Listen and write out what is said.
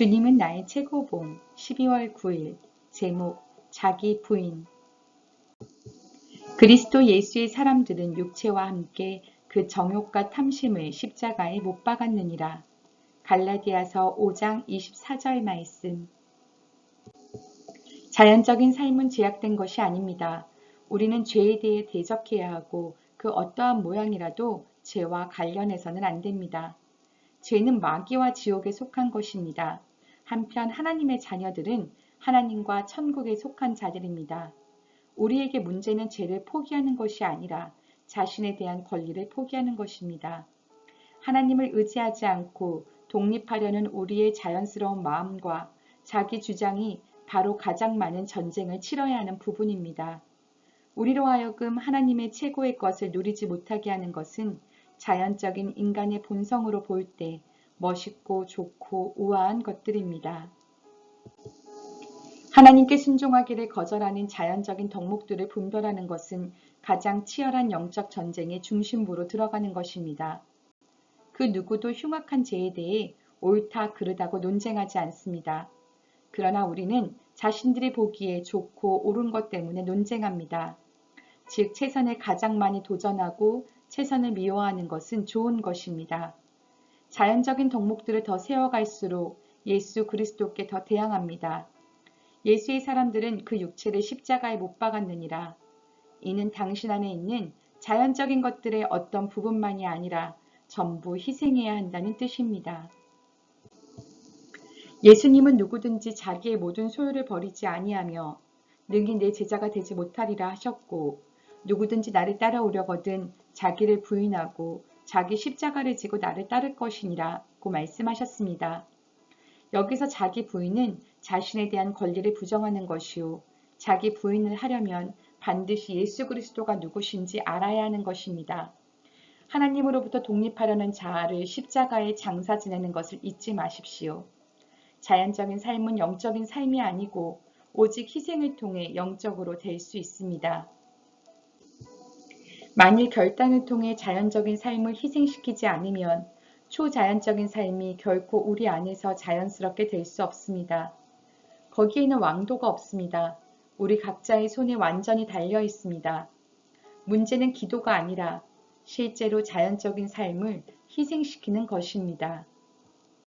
주님은 나의 최고봉 12월 9일 제목 자기 부인 그리스도 예수의 사람들은 육체와 함께 그 정욕과 탐심을 십자가에 못 박았느니라. 갈라디아서 5장 24절 말씀 자연적인 삶은 제약된 것이 아닙니다. 우리는 죄에 대해 대적해야 하고 그 어떠한 모양이라도 죄와 관련해서는 안 됩니다. 죄는 마귀와 지옥에 속한 것입니다. 한편 하나님의 자녀들은 하나님과 천국에 속한 자들입니다. 우리에게 문제는 죄를 포기하는 것이 아니라 자신에 대한 권리를 포기하는 것입니다. 하나님을 의지하지 않고 독립하려는 우리의 자연스러운 마음과 자기 주장이 바로 가장 많은 전쟁을 치러야 하는 부분입니다. 우리로 하여금 하나님의 최고의 것을 누리지 못하게 하는 것은 자연적인 인간의 본성으로 볼 때 멋있고 좋고 우아한 것들입니다. 하나님께 순종하기를 거절하는 자연적인 덕목들을 분별하는 것은 가장 치열한 영적 전쟁의 중심부로 들어가는 것입니다. 그 누구도 흉악한 죄에 대해 옳다 그르다고 논쟁하지 않습니다. 그러나 우리는 자신들이 보기에 좋고 옳은 것 때문에 논쟁합니다. 즉 최선을 가장 많이 도전하고 최선을 미워하는 것은 좋은 것입니다. 자연적인 덕목들을 더 세워갈수록 예수 그리스도께 더 대항합니다. 예수의 사람들은 그 육체를 십자가에 못 박았느니라. 이는 당신 안에 있는 자연적인 것들의 어떤 부분만이 아니라 전부 희생해야 한다는 뜻입니다. 예수님은 누구든지 자기의 모든 소유를 버리지 아니하며 능히 내 제자가 되지 못하리라 하셨고 누구든지 나를 따라오려거든 자기를 부인하고 자기 십자가를 지고 나를 따를 것이니라고 말씀하셨습니다. 여기서 자기 부인은 자신에 대한 권리를 부정하는 것이요. 자기 부인을 하려면 반드시 예수 그리스도가 누구신지 알아야 하는 것입니다. 하나님으로부터 독립하려는 자아를 십자가에 장사 지내는 것을 잊지 마십시오. 자연적인 삶은 영적인 삶이 아니고 오직 희생을 통해 영적으로 될 수 있습니다. 만일 결단을 통해 자연적인 삶을 희생시키지 않으면 초자연적인 삶이 결코 우리 안에서 자연스럽게 될 수 없습니다. 거기에는 왕도가 없습니다. 우리 각자의 손에 완전히 달려 있습니다. 문제는 기도가 아니라 실제로 자연적인 삶을 희생시키는 것입니다.